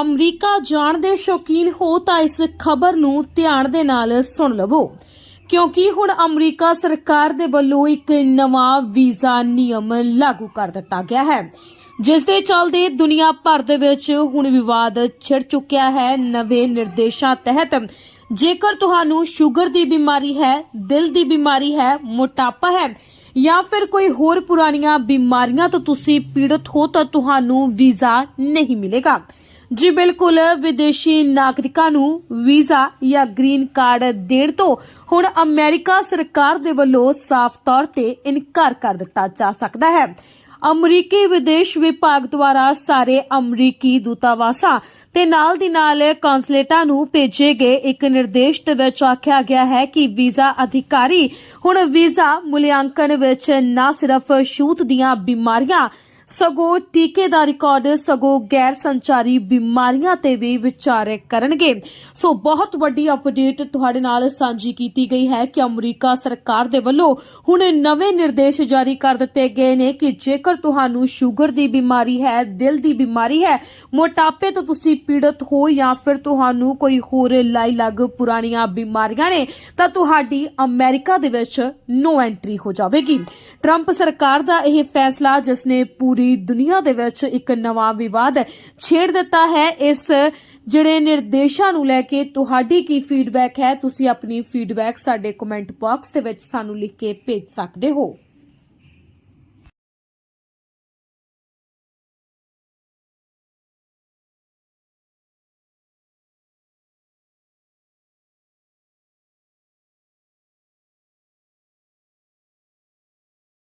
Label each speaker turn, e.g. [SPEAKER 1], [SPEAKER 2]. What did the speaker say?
[SPEAKER 1] America ਜਾਣ ਦੇ ਸ਼ੌਕੀਨ ਹੋ ਤਾਂ ਇਸ ਖਬਰ ਨੂੰ ਧਿਆਨ ਦੇ ਨਾਲ ਸੁਣ ਲਵੋ। ਕਿਉਂਕਿ ਹੁਣ ਅਮਰੀਕਾ ਸਰਕਾਰ ਦੇ ਵੱਲੋਂ ਇੱਕ ਨਵਾਂ ਵੀਜ਼ਾ ਨਿਯਮ ਲਾਗੂ ਕਰ ਦਿੱਤਾ ਗਿਆ ਹੈ। ਜਿਸ ਦੇ ਚੱਲਦੇ ਦੁਨੀਆ ਭਰ ਦੇ ਵਿੱਚ ਹੁਣ ਵਿਵਾਦ ਛਿੜ ਚੁੱਕਿਆ ਹੈ। ਨਵੇਂ ਨਿਰਦੇਸ਼ਾਂ ਤਹਿਤ ਜੇਕਰ ਤੁਹਾਨੂੰ ਸ਼ੂਗਰ ਦੀ ਬਿਮਾਰੀ ਹੈ, ਦਿਲ ਦੀ ਬਿਮਾਰੀ ਹੈ, ਮੋਟਾਪਾ ਹੈ ਜਾਂ ਫਿਰ ਕੋਈ ਹੋਰ ਪੁਰਾਣੀਆਂ ਬਿਮਾਰੀਆਂ ਤੋਂ ਤੁਸੀਂ ਪੀੜਤ ਹੋ ਤਾਂ ਤੁਹਾਨੂੰ ਵੀਜ਼ਾ ਨਹੀਂ ਮਿਲੇਗਾ। ਜੀ ਬਿਲਕੁਲ, ਵਿਦੇਸ਼ੀ ਨਾਗਰਿਕਾਂ ਨੂੰ ਵੀਜ਼ਾ ਜਾਂ ਗ੍ਰੀਨ ਕਾਰਡ ਦੇਣ ਤੋਂ ਹੁਣ ਅਮਰੀਕਾ ਸਰਕਾਰ ਦੇ ਵੱਲੋਂ ਸਾਫ਼ ਤੌਰ ਤੇ ਇਨਕਾਰ ਕਰ ਦਿੱਤਾ ਜਾ ਸਕਦਾ ਹੈ। ਅਮਰੀਕੀ ਵਿਦੇਸ਼ ਵਿਭਾਗ ਦੁਆਰਾ ਸਾਰੇ ਅਮਰੀਕੀ ਦੂਤਾਵਾਸਾਂ ਤੇ ਨਾਲ ਦੀ ਨਾਲ ਕੌਂਸਲੇਟਾਂ ਨੂੰ ਭੇਜੇ ਗਏ ਇੱਕ ਨਿਰਦੇਸ਼ ਦੇ ਵਿੱਚ ਆਖਿਆ ਗਿਆ ਹੈ ਕਿ ਵੀਜ਼ਾ ਅਧਿਕਾਰੀ ਹੁਣ ਵੀਜ਼ਾ ਮੁਲਿਆਂਕਣ ਵਿੱਚ ਨਾ ਸਿਰਫ ਛੂਤ ਦੀਆਂ ਬਿਮਾਰੀਆਂ ਸਗੋਂ ਟੀਕੇ ਦਾ ਰਿਕਾਰਡ ਸਗੋਂ ਗੈਰ ਸੰਚਾਰੀ ਬਿਮਾਰੀਆਂ ਤੇ ਵੀ ਵਿਚਾਰ ਕਰਨਗੇ। ਸੋ ਬਹੁਤ ਵੱਡੀ ਅਪਡੇਟ ਤੁਹਾਡੇ ਨਾਲ ਸਾਂਝੀ ਕੀਤੀ ਗਈ ਹੈ ਕਿ ਅਮਰੀਕਾ ਸਰਕਾਰ ਦੇ ਵੱਲੋਂ ਹੁਣ ਨਵੇਂ ਨਿਰਦੇਸ਼ ਜਾਰੀ ਕਰ ਦਿੱਤੇ ਗਏ ਨੇ ਕਿ ਜੇਕਰ ਤੁਹਾਨੂੰ ਸ਼ੂਗਰ ਦੀ ਬਿਮਾਰੀ ਹੈ, ਦਿਲ ਦੀ ਬਿਮਾਰੀ ਹੈ, ਮੋਟਾਪੇ ਤੋਂ ਤੁਸੀਂ ਪੀੜਤ ਹੋ ਜਾਂ ਫਿਰ ਤੁਹਾਨੂੰ ਕੋਈ ਹੋਰ ਲਾਈ ਲਾਈਲੱਗ ਪੁਰਾਣੀਆਂ ਬਿਮਾਰੀਆਂ ਨੇ, ਤਾਂ ਤੁਹਾਡੀ ਅਮਰੀਕਾ ਦੇ ਵਿੱਚ ਨੋ ਐਂਟਰੀ ਹੋ ਜਾਵੇਗੀ। ਟਰੰਪ ਸਰਕਾਰ ਦਾ ਇਹ ਫੈਸਲਾ, ਜਿਸ ਨੇ ਪੂਰੀ ਦੁਨੀਆ ਦੇ ਵਿੱਚ ਇੱਕ ਨਵਾਂ ਵਿਵਾਦ ਛੇੜ ਦਿੱਤਾ ਹੈ। ਇਸ ਜਿਹੜੇ ਨਿਰਦੇਸ਼ਾਂ ਨੂੰ ਲੈ ਕੇ ਤੁਹਾਡੀ ਕੀ ਫੀਡਬੈਕ ਹੈ, ਤੁਸੀਂ ਆਪਣੀ ਫੀਡਬੈਕ ਸਾਡੇ ਕਮੈਂਟ ਬਾਕਸ ਦੇ ਵਿੱਚ ਸਾਨੂੰ ਲਿਖ ਕੇ ਭੇਜ ਸਕਦੇ ਹੋ।